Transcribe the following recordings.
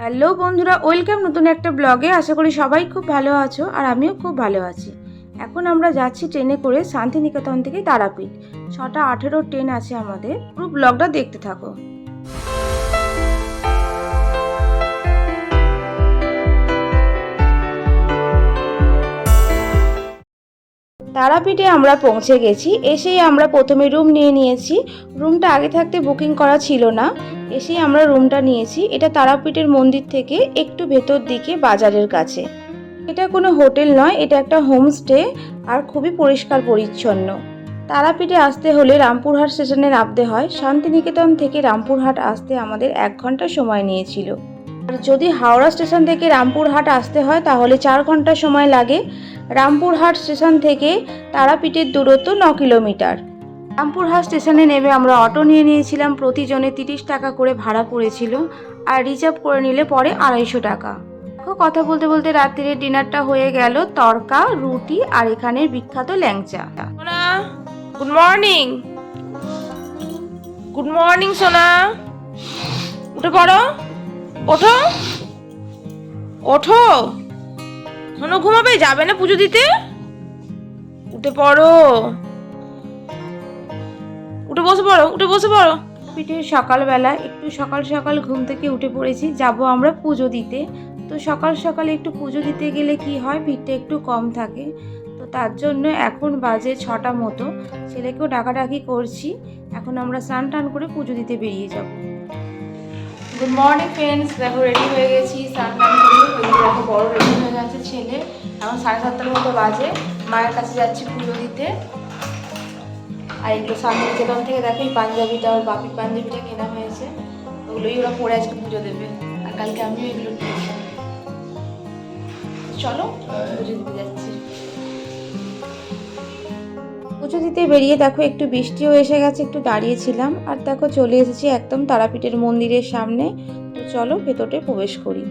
Hello বন্ধুরা, welcome নতুন একটা ব্লগে। আশা করি সবাই খুব ভালো আছো আর আমিও খুব ভালো আছি। এখন আমরা যাচ্ছি ট্রেনে করে শান্তিনিকেতন থেকে তারাপীঠ। ছটা আঠেরো ট্রেন আছে আমাদের। পুরো ব্লগটা দেখতে থাকো। তারাপীঠে আমরা পৌঁছে গেছি। এসেই আমরা প্রথমে রুম নিয়ে নিয়েছি। রুমটা আগে থাকতে বুকিং করা ছিল না। এসেই আমরা রুমটা নিয়েছি। এটা তারাপীঠের মন্দির থেকে একটু ভেতর দিকে বাজারের কাছে। এটা কোনো হোটেল নয়, এটা একটা হোমস্টে আর খুবই পরিষ্কার পরিচ্ছন্ন। তারাপীঠে আসতে হলে রামপুরহাট স্টেশনে নামতে হয়। শান্তিনিকেতন থেকে রামপুরহাট আসতে আমাদের এক ঘণ্টা সময় নিয়েছিল। আর যদি হাওড়া স্টেশন থেকে রামপুরহাট আসতে হয়, তাহলে চার ঘণ্টা সময় লাগে। রামপুরহাট স্টেশন থেকে তারাপীঠের দূরত্ব ন কিলোমিটার। রামপুরহাট স্টেশনে নেমে আমরা অটো নিয়ে নিয়েছিলাম। প্রতিজনে তিরিশ টাকা করে ভাড়া পড়েছিল আর রিজার্ভ করে নিলে পরে আড়াইশো টাকা। কথা বলতে বলতে রাত্রিরে ডিনারটা হয়ে গেল। তরকা, রুটি আর এখানের বিখ্যাত ল্যাংচা। Good morning. গুড মর্নিং, সোনা। উঠে পড়ো। ওঠো। ওঠো। সোনা, ঘুমাবে? যাবে না পুজো দিতে? উঠে পড়ো। উঠে বসে পড়ো উঠে বসে পড়ো। পিঠে সকালবেলা একটু সকাল সকাল ঘুম থেকে উঠে পড়েছি যাব আমরা পুজো দিতে। তো সকাল সকালে একটু পুজো দিতে গেলে কি হয় ভিড়টা একটু কম থাকে। তো তার জন্য এখন বাজে ছটা মতো ছেলেকেও ডাকাডাকি করছি। এখন আমরা স্নান টান করে পুজো দিতে বেরিয়ে যাব। গুড মর্নিং ফ্রেন্ডস দেখো রেডি হয়ে গেছি স্নান টান করে। দেখো বড় রেডি হয়ে গেছে ছেলে। এখন সাড়ে সাতটার মতো বাজে। মায়ের কাছে যাচ্ছি পুজো দিতে। আর একটু এগুলো শান্তিনিকেতন থেকে দেখো এই পাঞ্জাবিটা, ওর বাপির পাঞ্জাবিটা কেনা হয়েছে। ওগুলোই ওরা পরে আজকে পুজো দেবে। আর কালকে আমিও এগুলো চলো, পুজো দিতে যাচ্ছি। পুজো দিতে বেরিয়ে দেখো একটু বৃষ্টিও এসে গেছে, একটু দাঁড়িয়েছিলাম। আর দেখো চলে এসেছি একদম তারাপীঠের মন্দিরের সামনে। তো চলো ভেতরে প্রবেশ করি।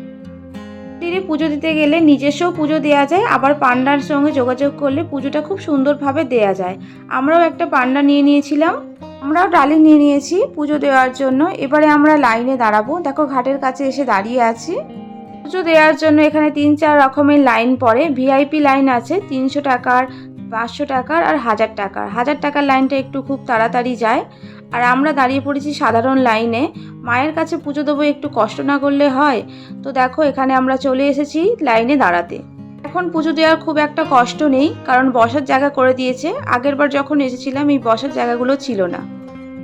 মন্দিরে পুজো দিতে গেলে নিজস্ব পুজো দেওয়া যায়, আবার পান্ডার সঙ্গে যোগাযোগ করলে পুজোটা খুব সুন্দরভাবে দেওয়া যায়। আমরাও একটা পান্ডা নিয়ে নিয়েছিলাম, আমরাও ডালি নিয়ে নিয়েছি পুজো দেওয়ার জন্য। এবারে আমরা লাইনে দাঁড়াবো। দেখো ঘাটের কাছে এসে দাঁড়িয়ে আছি। পুজো দেওয়ার জন্য এখানে তিন চার রকমের লাইন পড়ে। ভিআইপি লাইন আছে, তিনশো টাকার, পাঁচশো টাকার আর হাজার টাকার। হাজার টাকার লাইনটা একটু খুব তাড়াতাড়ি যায়। আর আমরা দাঁড়িয়ে পড়েছি সাধারণ লাইনে। মায়ের কাছে পুজো দেবো, একটু কষ্ট না করলে হয়। তো দেখো, এখানে আমরা চলে এসেছি লাইনে দাঁড়াতে। এখন পুজো দেওয়ার খুব একটা কষ্ট নেই, কারণ বসার জায়গা করে দিয়েছে। আগেরবার যখন এসেছিলাম, এই বসার জায়গাগুলো ছিল না।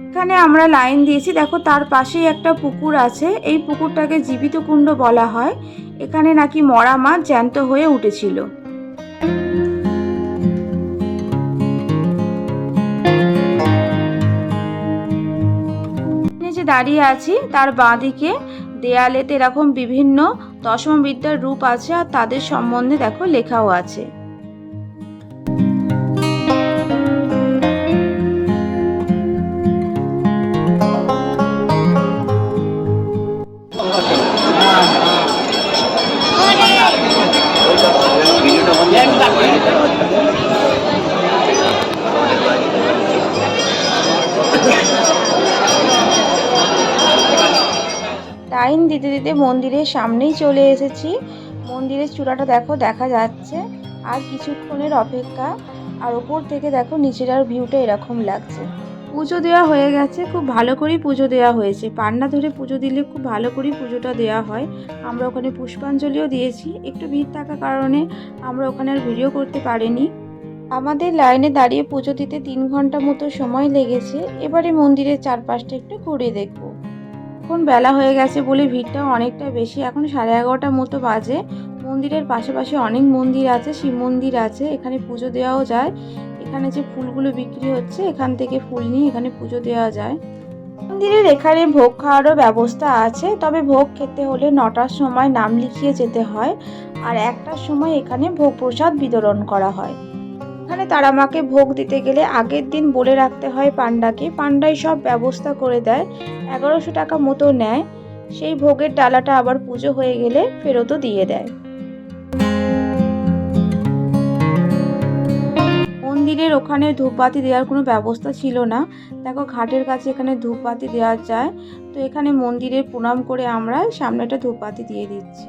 এখানে আমরা লাইন দিয়েছি। দেখো, তার পাশেই একটা পুকুর আছে। এই পুকুরটাকে জীবিত কুণ্ড বলা হয়। এখানে নাকি মরা মাছ জ্যান্ত হয়ে উঠেছিল। দাঁড়িয়ে আছি, তার বাঁদিকে দেয়ালেতে এরকম বিভিন্ন দশম বিদ্যার রূপ আছে আর তাদের সম্বন্ধে দেখো লেখাও আছে। দিতে দিতে মন্দিরের সামনেই চলে এসেছি। মন্দিরের চূড়াটা দেখো, দেখা যাচ্ছে। আর কিছুক্ষণের অপেক্ষা। আর ওপর থেকে দেখো, নিচের আর ভিউটা এরকম লাগছে। পুজো দেওয়া হয়ে গেছে, খুব ভালো করেই পুজো দেওয়া হয়েছে। পান্না ধরে পুজো দিলে খুব ভালো করেই পুজোটা দেওয়া হয়। আমরা ওখানে পুষ্পাঞ্জলিও দিয়েছি। একটু ভিড় থাকার কারণে আমরা ওখানে আর ভিডিও করতে পারিনি। আমাদের লাইনে দাঁড়িয়ে পুজো দিতে তিন ঘণ্টা মতো সময় লেগেছে। এবারে মন্দিরের চারপাশটা একটু ঘুরে দেখব। এখন বেলা হয়ে গেছে বলে ভিড়টা অনেকটা বেশি। এখন সাড়ে এগারোটার মতো বাজে। মন্দিরের পাশাপাশি অনেক মন্দির আছে, শিব মন্দির আছে। এখানে পুজো দেওয়াও যায়। এখানে যে ফুলগুলো বিক্রি হচ্ছে, এখান থেকে ফুল নিয়ে এখানে পুজো দেওয়া যায়। মন্দিরের এখানে ভোগ খাওয়ারও ব্যবস্থা আছে। তবে ভোগ খেতে হলে নটার সময় নাম লিখিয়ে যেতে হয়। আর একটার সময় এখানে ভোগ প্রসাদ বিতরণ করা হয়। এখানে তারা মাকে ভোগ দিতে গেলে আগের দিন বলে রাখতে হয় পান্ডাকে। পান্ডাই সব ব্যবস্থা করে দেয়, এগারোশো টাকা মতো নেয়। সেই ভোগের ডালাটা আবার পুজো হয়ে গেলে ফেরতও দিয়ে দেয়। মন্দিরের ওখানে ধূপবাতি দেওয়ার কোনো ব্যবস্থা ছিল না। দেখো ঘাটের কাছে এখানে ধূপবাতি দেওয়া যায়। তো এখানে মন্দিরে প্রণাম করে আমরা সামনেটা ধূপবাতি দিয়ে দিচ্ছি।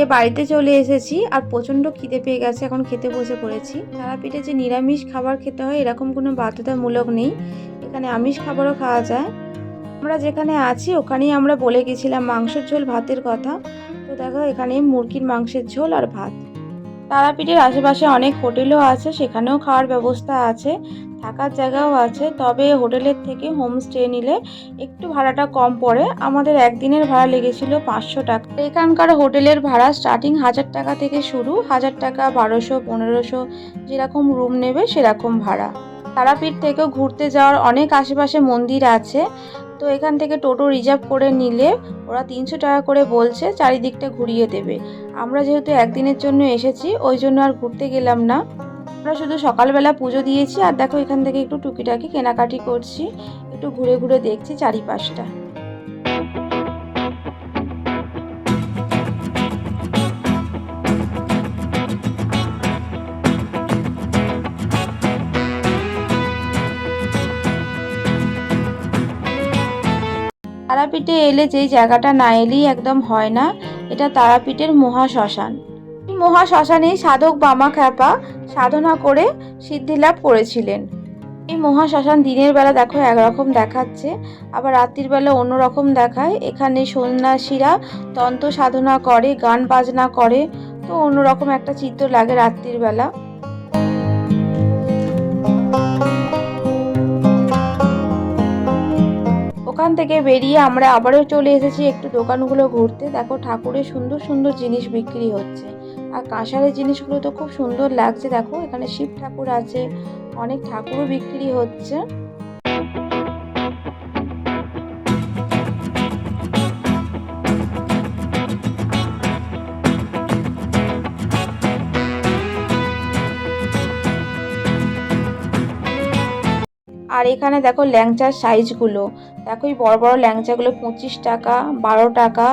দিয়ে বাড়িতে চলে এসেছি আর প্রচণ্ড খিদে পেয়ে গেছে, এখন খেতে বসে পড়েছি। তারাপীঠে যে নিরামিষ খাবার খেতে হয়, এরকম কোনো বাধ্যতামূলক নেই। এখানে আমিষ খাবারও খাওয়া যায়। আমরা যেখানে আছি, ওখানেই আমরা বলে গেছিলাম মাংসের ঝোল ভাতের কথা। তো দেখো এখানে মুরগির মাংসের ঝোল আর ভাত। তারাপীঠের আশেপাশে অনেক হোটেলও আছে, সেখানেও খাওয়ার ব্যবস্থা আছে। থাকার জায়গাও আছে, তবে হোটেলের থেকে হোমস্টে নিলে একটু ভাড়াটা কম পড়ে। আমাদের একদিনের ভাড়া লেগেছিল পাঁচশো টাকা। এখানকার হোটেলের ভাড়া স্টার্টিং হাজার টাকা থেকে শুরু, হাজার টাকা, বারোশো, পনেরোশো, যেরকম রুম নেবে সেরকম ভাড়া। তারাপীঠ থেকেও ঘুরতে যাওয়ার অনেক আশেপাশে মন্দির আছে, তো এখান থেকে টোটো রিজার্ভ করে নিলে ওরা তিনশো টাকা করে বলছে, চারিদিকটা ঘুরিয়ে দেবে। আমরা যেহেতু একদিনের জন্য এসেছি, ওই জন্য আর ঘুরতে গেলাম না। আমরা শুধু সকালবেলা পুজো দিয়েছি আর দেখো এখান থেকে একটু টুকিটাকি কেনাকাটি করছি। একটু ঘুরে ঘুরে দেখছি চারিপাশটা। তারাপীঠে এলে যেই জায়গাটা না এলেই একদম হয় না, এটা তারাপীঠের মহা শ্মশান এই মহা শ্মশানেই সাধক বামা খ্যাপা সাধনা করে সিদ্ধিলাভ করেছিলেন। এই মহাশ্মশান দিনের বেলা দেখো একরকম দেখাচ্ছে, আবার রাত্রির বেলা অন্যরকম দেখায়। এখানে সন্ন্যাসীরা তন্ত্র সাধনা করে, গান বাজনা করে, তো অন্যরকম একটা চিত্র লাগে রাত্রির বেলা। ওখান থেকে বেরিয়ে আমরা আবারও চলে এসেছি একটু দোকানগুলো ঘুরতে। দেখো ঠাকুরের সুন্দর সুন্দর জিনিস বিক্রি হচ্ছে। আর কাঁসারের জিনিসগুলো তো খুব সুন্দর লাগছে। দেখো, এখানে শিব ঠাকুর আছে, অনেক ঠাকুরও বিক্রি হচ্ছে। আর এখানে দেখো ল্যাংচার সাইজগুলো। দেখো এই বড় বড় ল্যাংচাগুলো পঁচিশ টাকা, বারো টাকা,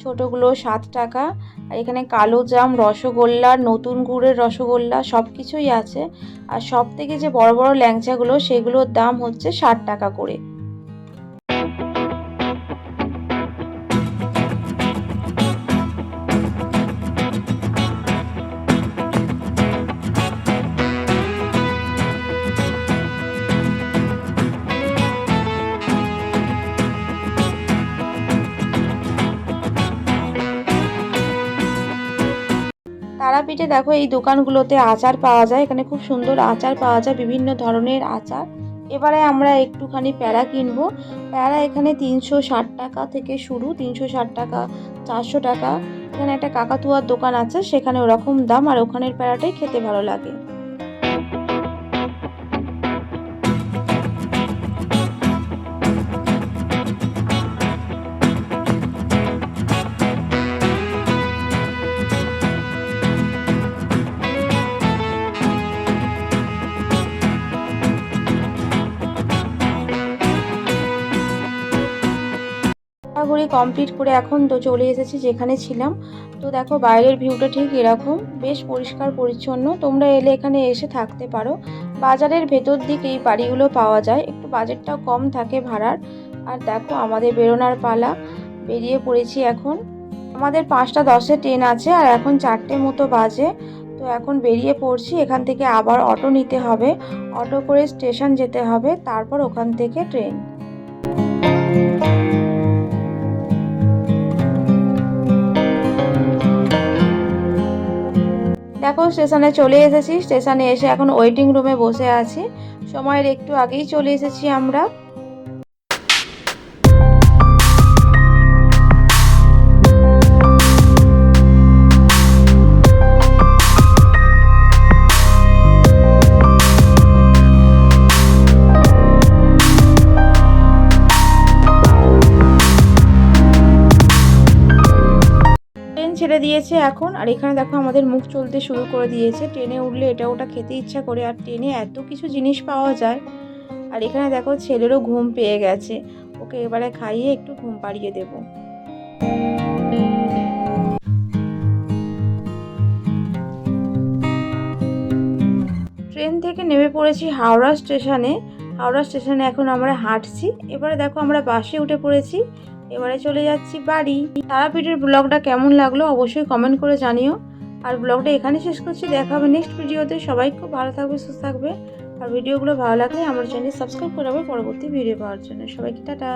ছোটোগুলো সাত টাকা। আর এখানে কালো জাম, রসগোল্লা, নতুন গুড়ের রসগোল্লা সব কিছুই আছে। আর সব থেকে যে বড় বড় ল্যাংচাগুলো, সেগুলোর দাম হচ্ছে ষাট টাকা করে। তারাপীঠে দেখো এই দোকানগুলোতে আচার পাওয়া যায়, এখানে খুব সুন্দর আচার পাওয়া যায়, বিভিন্ন ধরনের আচার। এবারে আমরা একটুখানি প্যারা কিনবো। প্যারা এখানে তিনশো ষাট টাকা থেকে শুরু, তিনশো ষাট টাকা, চারশো টাকা। এখানে একটা কাকাতুয়ার দোকান আছে, সেখানে ওরকম দাম, আর ওখানের প্যারাটাই খেতে ভালো লাগে। কমপ্লিট করে এখন তো চলে এসেছি যেখানে ছিলাম। তো দেখো বাইরের ভিউটা ঠিক এরকম। বেশ পরিষ্কার পরিচ্ছন্ন। তোমরা এলে এখানে এসে থাকতে পারো। বাজারের ভেতর দিকে এই বাড়িগুলো পাওয়া যায়। একটু বাজেটটাও কম থাকে ভাড়ার। আর দেখো আমাদের বেরোনার পালা। বেরিয়ে পড়েছি এখন। আমাদের পাঁচটা দশে ট্রেন আছে আর এখন চারটে মতো বাজে। তো এখন বেরিয়ে পড়ছি। এখান থেকে আবার অটো নিতে হবে। অটো করে স্টেশন যেতে হবে। তারপর ওখান থেকে ট্রেন। দেখো, স্টেশনে চলে এসেছি। স্টেশনে এসে এখন ওয়েটিং রুমে বসে আছি। সময়ের একটু আগেই চলে এসেছি আমরা। দিয়েছে এখন। আর এখানে দেখো আমাদের মুখ চলতে শুরু করে দিয়েছে। ট্রেনে উঠলে এটা ওটা খেতে ইচ্ছা করে। আর ট্রেনে এত কিছু জিনিস পাওয়া যায়। আর এখানে দেখো ছেলেরও ঘুম পেয়ে গেছে। ওকে এবারে খাইয়ে একটু ঘুম পাড়িয়ে দেবো। ট্রেন থেকে নেমে পড়েছি হাওড়া স্টেশনে। হাওড়া স্টেশনে এখন আমরা হাঁটছি। এবারে দেখো আমরা বাসে উঠে পড়েছি। এবারে চলে যাচ্ছি বাড়ি। তারাপীঠের ব্লগটা কেমন লাগল অবশ্যই কমেন্ট করে জানিও। আর ব্লগটা এখানে শেষ করছি, দেখা হবে নেক্সট ভিডিওতে। সবাই খুব ভালো থাকবে, সুস্থ থাকবে। আর ভিডিওগুলো ভালো লাগলে আমার চ্যানেল সাবস্ক্রাইব করে পরবর্তী ভিডিও পাওয়ার জন্য। সবাইকে টাটা।